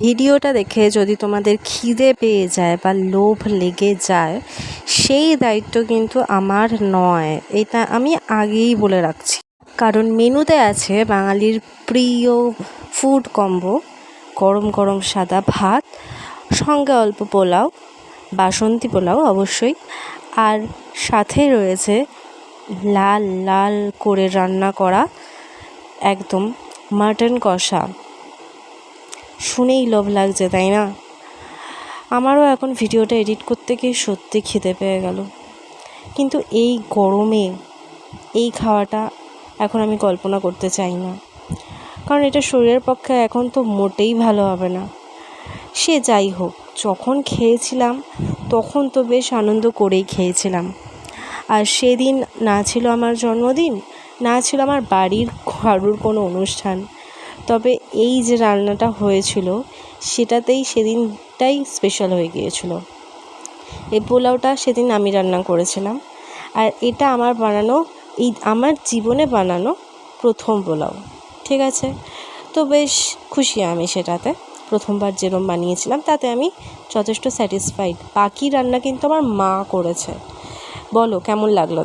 ভিডিওটা দেখে যদি তোমাদের খিদে পেয়ে যায় বা লোভ লেগে যায়, সেই দায়িত্ব কিন্তু আমার নয়। এটা আমি আগেই বলে রাখছি। কারণ মেনুতে আছে বাঙালির প্রিয় ফুড কম্বো গরম গরম সাদা ভাত, সঙ্গে অল্প পোলাও, বাসন্তী পোলাও অবশ্যই, আর সাথে রয়েছে লাল লাল করে রান্না করা একদম মাটন কষা। শুনেই লোভ লাগছে, তাই না? আমারও এখন ভিডিওটা এডিট করতে গিয়ে সত্যি খিদে পেয়ে গেল। কিন্তু এই গরমে এই খাওয়াটা এখন আমি কল্পনা করতে চাই না। কারণ এটা শরীরের পক্ষে এখন তো মোটেই ভালো হবে না। সে যাই হোক, যখন খেয়েছিলাম, তখন তো বেশ আনন্দ করেই খেয়েছিলাম। আর সেদিন না ছিল আমার জন্মদিন, না ছিল আমার বাড়ির কারুর কোনো অনুষ্ঠান। তবে এই যে রান্নাটা হয়েছিল, সেটাতেই সেদিনটাই স্পেশাল হয়ে গিয়েছিল। এই পোলাওটা সেদিন আমি রান্না করেছিলাম। আর এটা আমার বানানো, এই আমার জীবনে বানানো প্রথম পোলাও, ঠিক আছে? তো বেশ খুশি আমি সেটাতে। প্রথমবার যেরম বানিয়েছিলাম, তাতে আমি যথেষ্ট স্যাটিসফাইড বাকি রান্না কিন্তু আমার মা করেছে। বলো, কেমন লাগল